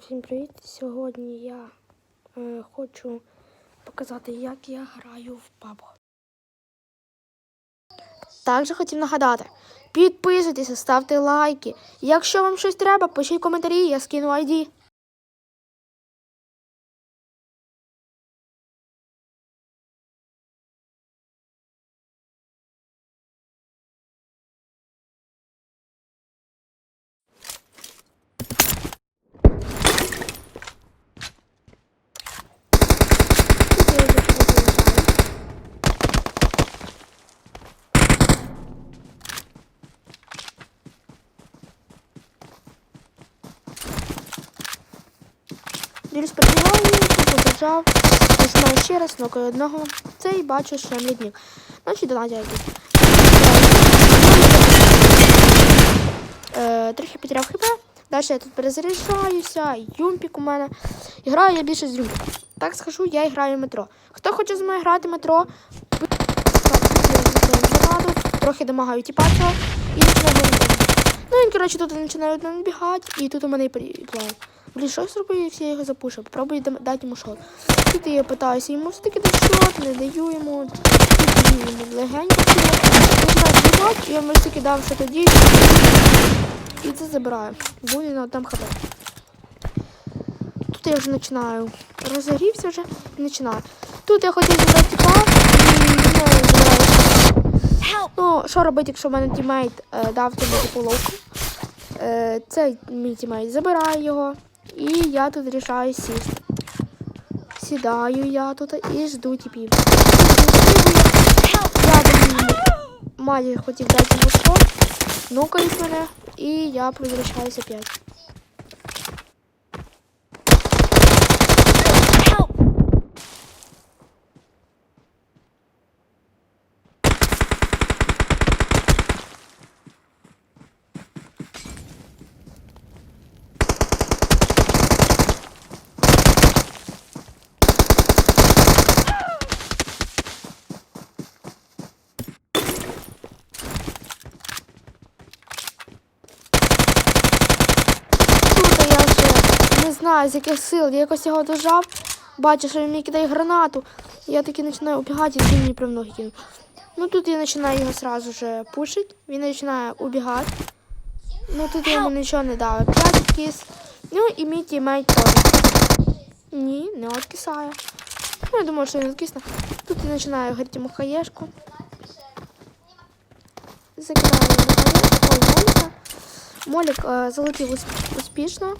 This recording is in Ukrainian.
Всім привіт! Сьогодні я е, хочу показати, як я граю в PUBG. Також хотів нагадати, підписуйтесь, ставте лайки. Якщо вам щось треба, пишіть коментарі, я скину ID. Тут я вже приїжджаю. Перебігаю, тут побежав, починаю ще раз, нокаю одного. Це і бачу, що лідник. Значить, донатя якийсь. Е, трохи потеряв хп. Далі я тут перезаряджаюся, юмпік у мене. І граю я більше з юмпіка. Так скажу, я граю в метро. Хто хоче з мною грати в метро, трохи домагаю тіпа цього і починаю. Ну він, коротше, тут починає набігати, і тут у мене і план. Блін, що я його запушив. Попробую дати йому шот. Тут я питаюся йому все-таки дати шот, не даю йому. Тут даю йому легенько. І я йому все-таки дав що тоді. І це забираю. Буде на там хп. Тут я вже починаю. Розгорівся вже і починаю. Тут я хотів забрати тіпа, і ну. Що робити, якщо в мене тімейт е, дав тобі таку ловку? Е, цей мій тімейт забирає його, і я тут рішаю сісти. Сідаю я тут і жду тіпів. Я думаю, Малі хотів дати йому шот, нукають мене, і я повертаюся опять. Тут я вже не знаю, з яких сил. Я якось його дожав, бачу, що він мені кидає гранату. Я таки починаю убігати, і він мені прям ноги кинув. Ну тут я починаю його сразу же пушити, він починає убігати. Ну тут я йому нічого не дав. П'ять кіс. Ну і мій тімейт теж. Ні, не откисає. Ну, я думаю, що він откисне. Тут я починаю грати йому хаєшку. Закидаю йому хаєшку, Ой, Моліка. Молік е, залетів усп- успішно.